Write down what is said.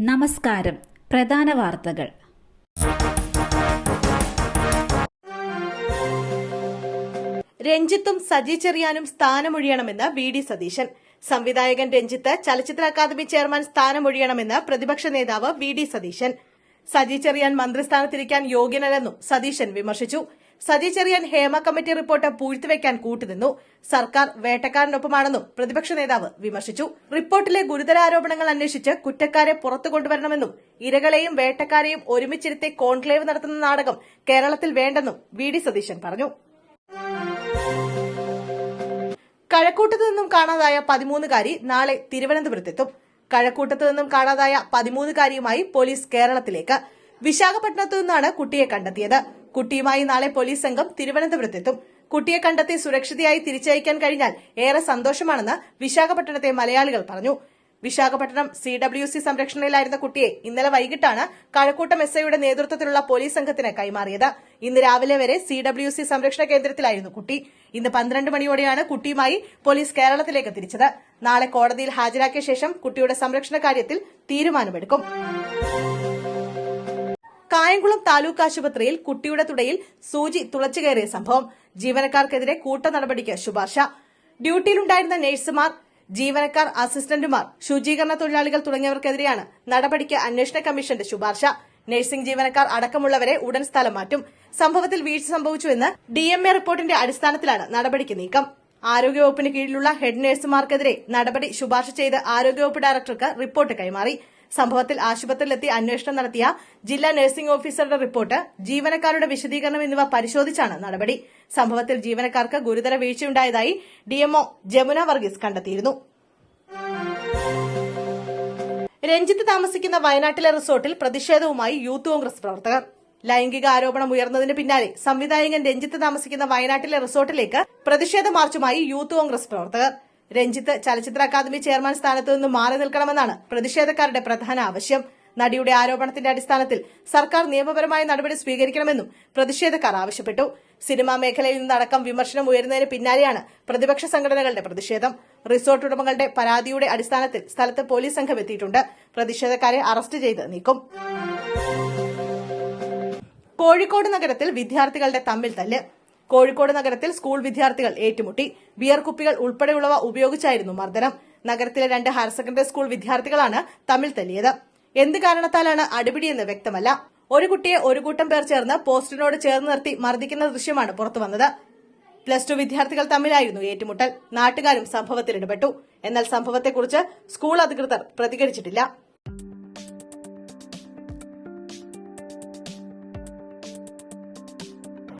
നമസ്കാരം. പ്രധാന വാർത്തകൾ. രഞ്ജിത്തും സജി ചെറിയാനും സ്ഥാനമൊഴിയണമെന്ന് വി ഡി സതീശൻ. സംവിധായകൻ രഞ്ജിത്ത് ചലച്ചിത്ര അക്കാദമി ചെയർമാൻ സ്ഥാനമൊഴിയണമെന്ന് പ്രതിപക്ഷ നേതാവ് വി ഡി സതീശൻ. സജി ചെറിയാൻ മന്ത്രിസ്ഥാനത്തിരിക്കാൻ യോഗ്യനല്ലെന്നും സതീശൻ വിമർശിച്ചു. സജി ചെറിയാൻ ഹേമ കമ്മിറ്റി റിപ്പോർട്ട് പൂഴ്ത്തിവെക്കാൻ കൂട്ടുനിന്നു. സർക്കാർ വേട്ടക്കാരനൊപ്പമാണെന്നും പ്രതിപക്ഷ നേതാവ് വിമർശിച്ചു. റിപ്പോർട്ടിലെ ഗുരുതര ആരോപണങ്ങൾ അന്വേഷിച്ച് കുറ്റക്കാരെ പുറത്തു കൊണ്ടുവരണമെന്നും ഇരകളെയും വേട്ടക്കാരെയും ഒരുമിച്ചിരുത്തി കോൺക്ലേവ് നടത്തുന്ന നാടകം കേരളത്തിൽ വേണ്ടെന്നും വി ഡി സതീശൻ പറഞ്ഞു. കഴക്കൂട്ടത്തു നിന്നും കാണാതായ പതിമൂന്നുകാരി നാളെ തിരുവനന്തപുരത്തെത്തും. കഴക്കൂട്ടത്തു നിന്നും കാണാതായ പതിമൂന്നുകാരിയുമായി പോലീസ് കേരളത്തിലേക്ക്. വിശാഖപട്ടണത്തു നിന്നാണ് കുട്ടിയെ കണ്ടെത്തിയത്. കുട്ടിയുമായി നാളെ പോലീസ് സംഘം തിരുവനന്തപുരത്തെത്തും. കുട്ടിയെ കണ്ടെത്തി സുരക്ഷിതയായി തിരിച്ചയക്കാൻ കഴിഞ്ഞാൽ ഏറെ സന്തോഷമാണെന്ന് വിശാഖപട്ടണത്തെ മലയാളികൾ പറഞ്ഞു. വിശാഖപട്ടണം സി ഡബ്ല്യു സി സംരക്ഷണയിലായിരുന്ന കുട്ടിയെ ഇന്നലെ വൈകിട്ടാണ് കഴക്കൂട്ടം എസ് ഐയുടെ നേതൃത്വത്തിലുള്ള പോലീസ് സംഘത്തിന് കൈമാറിയത്. ഇന്ന് രാവിലെ വരെ സി ഡബ്ല്യു സി സംരക്ഷണ കേന്ദ്രത്തിലായിരുന്നു കുട്ടി. ഇന്ന് പന്ത്രണ്ട് മണിയോടെയാണ് കുട്ടിയുമായി പോലീസ് കേരളത്തിലേക്ക് തിരിച്ചത്. നാളെ കോടതിയിൽ ഹാജരാക്കിയ ശേഷം കുട്ടിയുടെ സംരക്ഷണ കാര്യത്തിൽ തീരുമാനമെടുക്കും. കായംകുളം താലൂക്ക് ആശുപത്രിയിൽ കുട്ടിയുടെ തുടയിൽ സൂചി തുളച്ചു കയറിയ സംഭവം. ജീവനക്കാർക്കെതിരെ കൂട്ട നടപടിക്ക് ശുപാർശ. ഡ്യൂട്ടിയിലുണ്ടായിരുന്ന നഴ്സുമാർ ജീവനക്കാർ അസിസ്റ്റന്റുമാർ ശുചീകരണ തൊഴിലാളികൾ തുടങ്ങിയവർക്കെതിരെയാണ് നടപടിക്ക് അന്വേഷണ കമ്മീഷന്റെ ശുപാർശ. നഴ്സിംഗ് ജീവനക്കാർ അടക്കമുള്ളവരെ ഉടൻ സ്ഥലം മാറ്റും. സംഭവത്തിൽ വീഴ്ച സംഭവിച്ചുവെന്ന് ഡിഎംഎ റിപ്പോർട്ടിന്റെ അടിസ്ഥാനത്തിലാണ് നടപടിക്ക് നീക്കം. ആരോഗ്യവകുപ്പിന് കീഴിലുള്ള ഹെഡ് നഴ്സുമാർക്കെതിരെ നടപടി ശുപാർശ ചെയ്ത് ആരോഗ്യവകുപ്പ് ഡയറക്ടർക്ക് റിപ്പോർട്ട് കൈമാറി. സംഭവത്തിൽ ആശുപത്രിയിലെത്തി അന്വേഷണം നടത്തിയ ജില്ലാ നഴ്സിംഗ് ഓഫീസറുടെ റിപ്പോർട്ട് ജീവനക്കാരുടെ വിശദീകരണം എന്നിവ പരിശോധിച്ചാണ് നടപടി. സംഭവത്തിൽ ജീവനക്കാർക്ക് ഗുരുതര വീഴ്ചയുണ്ടായതായി ഡിഎംഒ ജമുന വർഗീസ് കണ്ടെത്തിയിരുന്നു. രഞ്ജിത്ത് താമസിക്കുന്ന വയനാട്ടിലെ റിസോർട്ടിൽ പ്രതിഷേധവുമായി യൂത്ത് കോൺഗ്രസ് പ്രവർത്തകർ. ലൈംഗിക ആരോപണം ഉയർന്നതിന് പിന്നാലെ സംവിധായകൻ രഞ്ജിത്ത് താമസിക്കുന്ന വയനാട്ടിലെ റിസോർട്ടിലേക്ക് പ്രതിഷേധ മാർച്ചുമായി യൂത്ത് കോൺഗ്രസ് പ്രവർത്തകർ. രഞ്ജിത്ത് ചലച്ചിത്ര അക്കാദമി ചെയർമാൻ സ്ഥാനത്ത് നിന്ന് മാറി നിൽക്കണമെന്നാണ് പ്രതിഷേധക്കാരുടെ പ്രധാന ആവശ്യം. നടിയുടെ ആരോപണത്തിന്റെ അടിസ്ഥാനത്തിൽ സർക്കാർ നിയമപരമായ നടപടി സ്വീകരിക്കണമെന്നും പ്രതിഷേധക്കാർ ആവശ്യപ്പെട്ടു. സിനിമാ മേഖലയിൽ നിന്നടക്കം വിമർശനം ഉയരുന്നതിന് പിന്നാലെയാണ് പ്രതിപക്ഷ സംഘടനകളുടെ പ്രതിഷേധം. റിസോർട്ട് ഉടമകളുടെ പരാതിയുടെ അടിസ്ഥാനത്തിൽ സ്ഥലത്ത് പോലീസ് സംഘം എത്തിയിട്ടുണ്ട്. പ്രതിഷേധക്കാരെ അറസ്റ്റ് ചെയ്ത് നീക്കും. കോഴിക്കോട് നഗരത്തിൽ വിദ്യാർത്ഥികളുടെ തമ്മിൽ തല്ല്. കോഴിക്കോട് നഗരത്തിൽ സ്കൂൾ വിദ്യാർത്ഥികൾ ഏറ്റുമുട്ടി. ബിയർ കുപ്പികൾ ഉൾപ്പെടെയുള്ളവ ഉപയോഗിച്ചായിരുന്നു മർദ്ദനം. നഗരത്തിലെ രണ്ട് ഹയർ സെക്കൻഡറി സ്കൂൾ വിദ്യാർത്ഥികളാണ് തമ്മിൽ തല്ലിയത് എന്ത് കാരണത്താലാണ് അടിപിടിയെന്ന് വ്യക്തമല്ല. ഒരു കുട്ടിയെ ഒരു കൂട്ടം പേർ ചേർന്ന് പോസ്റ്റിനോട് ചേർന്ന് നിർത്തി മർദ്ദിക്കുന്ന ദൃശ്യമാണ് പുറത്തുവന്നത്. പ്ലസ് ടു വിദ്യാർത്ഥികൾ തമ്മിലായിരുന്നു ഏറ്റുമുട്ടൽ. നാട്ടുകാരും സംഭവത്തിൽ ഇടപെട്ടു. എന്നാൽ സംഭവത്തെക്കുറിച്ച് സ്കൂൾ അധികൃതർ പ്രതികരിച്ചിട്ടില്ല.